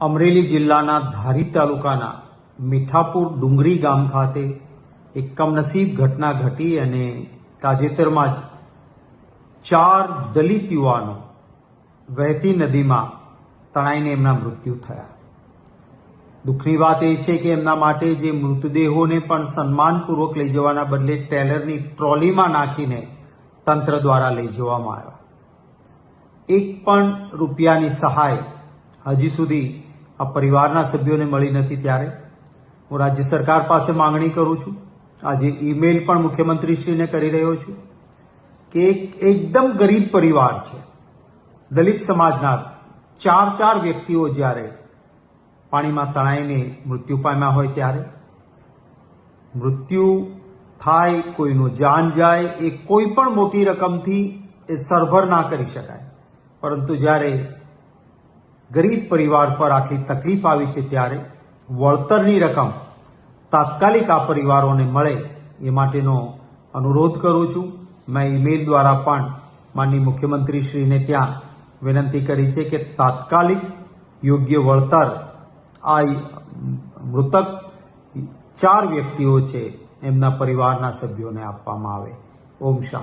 અમરેલી જિલ્લાના ધારી તાલુકાના મીઠાપુર ડુંગરી ગામ ખાતે એક કમનસીબ ઘટના ઘટી અને તાજેતરમાં જ ચાર દલિત યુવાનો વહેતી નદીમાં તણાઈને એમના મૃત્યુ થયા. દુઃખની વાત એ છે કે એમના માટે જે મૃતદેહોને પણ સન્માનપૂર્વક લઈ જવાના બદલે ટેલરની ટ્રોલીમાં નાખીને તંત્ર દ્વારા લઈ જવામાં આવ્યા. એક પણ રૂપિયાની સહાય હજી સુધી આ પરિવારના સભ્યોને મળી નથી ત્યારે. હું રાજ્ય સરકાર પાસે માંગણી કરું છું. આજે ઈમેલ પણ મુખ્યમંત્રીશ્રીને કરી રહ્યો છું કે એક એકદમ ગરીબ પરિવાર છે. દલિત સમાજના ચાર ચાર વ્યક્તિઓ જ્યારે પાણીમાં તણાઈને મૃત્યુ પામ્યા હોય ત્યારે, મૃત્યુ થાય, કોઈનું જાન જાય, એ કોઈ પણ મોટી રકમથી એ સરભર ના કરી શકાય. પરંતુ જ્યારે ગરીબ પરિવાર પર આટલી તકલીફ આવી છે ત્યારે વળતરની રકમ તાત્કાલિક આ પરિવારોને મળે એ માટેનો અનુરોધ કરું છું. મેં ઈમેલ દ્વારા પણ માનની મુખ્યમંત્રીશ્રીને ત્યાં વિનંતી કરી છે કે તાત્કાલિક યોગ્ય વળતર આ મૃતક ચાર વ્યક્તિઓ છે એમના પરિવારના સભ્યોને આપવામાં આવે. ઓમ શાંતિ.